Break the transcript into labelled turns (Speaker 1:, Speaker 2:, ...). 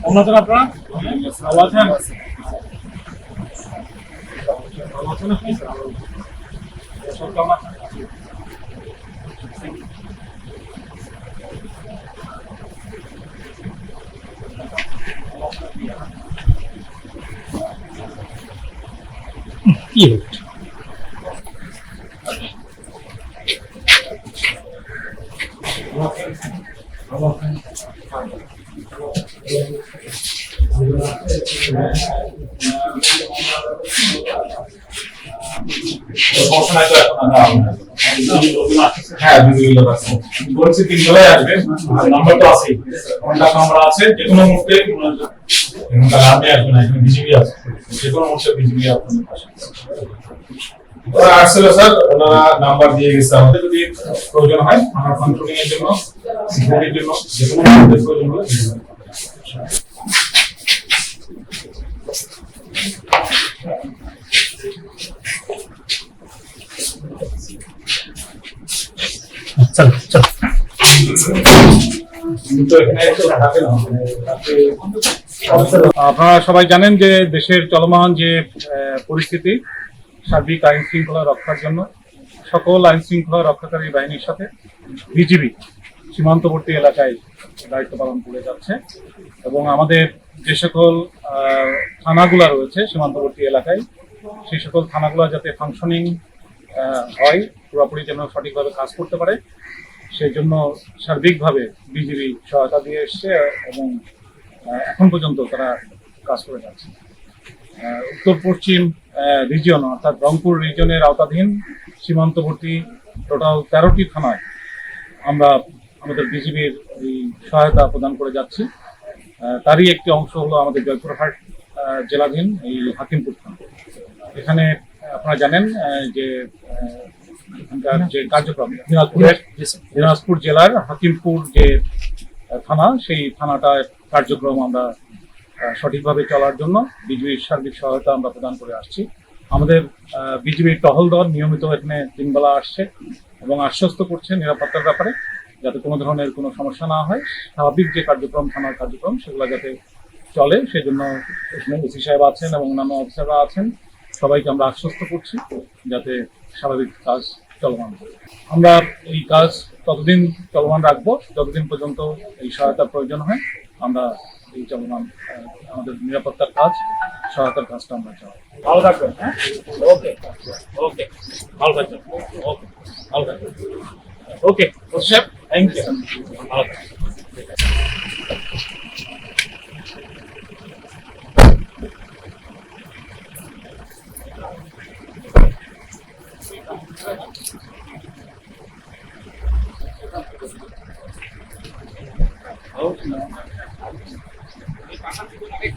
Speaker 1: কেমন আছেন আপনারা ভালো আছেন ভালো আছেন আপনি? সব কেমন আছেন? কি হচ্ছে হ্যাঁ বলছি তিন জলাই আসবে নাম্বার তো আছে কন্ট্যাক্ট নাম্বার আছে যে কোনো মুহূর্তে। এবং তারা আপনি আসবেন না এখানে বিজিবি আছে যে কোনো মুহূর্তে বিজিবি আপনাদের পাশে। ওরা আসছিল স্যার ওনারা নাম্বার দিয়ে গেছে আমাদের যদি প্রয়োজন হয় আমার কন্ট্রোলিং এর জন্য সিকিউরিটির জন্য যে কোনো প্রয়োজন হলে। চল চল আপনারা সবাই জানেন যে দেশের চলমান যে পরিস্থিতি, সার্বিক আইন শৃঙ্খলা রক্ষার জন্য, সকল আইন শৃঙ্খলা রক্ষাকারী বাহিনীর সাথে বিজিবি সীমান্তবর্তী এলাকায় দায়িত্ব পালন করে যাচ্ছে এবং আমাদের যে সকল থানাগুলো রয়েছে সীমান্তবর্তী এলাকায়, সেই সকল থানাগুলো যাতে ফাংশনিং হয়, পুরোপুরি যেন সঠিকভাবে কাজ করতে পারে। সেই জন্য সার্বিকভাবে বিজিবি সহায়তা দিয়ে এসছে এবং এখন পর্যন্ত তারা কাজ করে যাচ্ছে। উত্তর পশ্চিম রিজিয়ন অর্থাৎ রংপুর রিজিয়নের আওতাধীন সীমান্তবর্তী টোটাল তেরোটি থানায় আমরা আমাদের বিজিবির এই সহায়তা প্রদান করে যাচ্ছি। তারই একটি অংশ হলো আমাদের জয়পুরহাট জেলাধীন এই হাকিমপুর থানা। এখানে আপনারা জানেন যে এখানকার যে কার্যক্রম দিনাজপুরের দিনাজপুর জেলার হাকিমপুর যে থানা সেই থানাটার কার্যক্রম আমরা সঠিকভাবে চলার জন্য বিজিবির সার্বিক সহায়তা আমরা প্রদান করে আসছি। আমাদের বিজিবির টহল দল নিয়মিত এখানে তিনবেলা আসছে এবং আশ্বস্ত করছে নিরাপত্তার ব্যাপারে যাতে কোনো ধরনের কোনো সমস্যা না হয়। স্বাভাবিক যে কার্যক্রম থানার কার্যক্রম সেগুলো যাতে চলে সেই জন্য এখানে ওসি সাহেব আছেন এবং অন্যান্য অফিসাররা আছেন। সবাইকে আমরা আশ্বস্ত করছি যাতে স্বাভাবিক কাজ চলমান। আমরা এই কাজ ততদিন চলমান রাখব, যতদিন পর্যন্ত এই সহায়তার প্রয়োজন হয়, আমরা এই চলমান আমাদের নিরাপত্তার কাজ, সহায়তার কাজটা আমরা চালাই ভালো থাকবেন হ্যাঁ? ওকে ওকে, ভালো থাকবেন, ওকে, ভালো থাকবেন। ওকে থ্যাংক ইউ ভালো থাকবেন। Oh, no.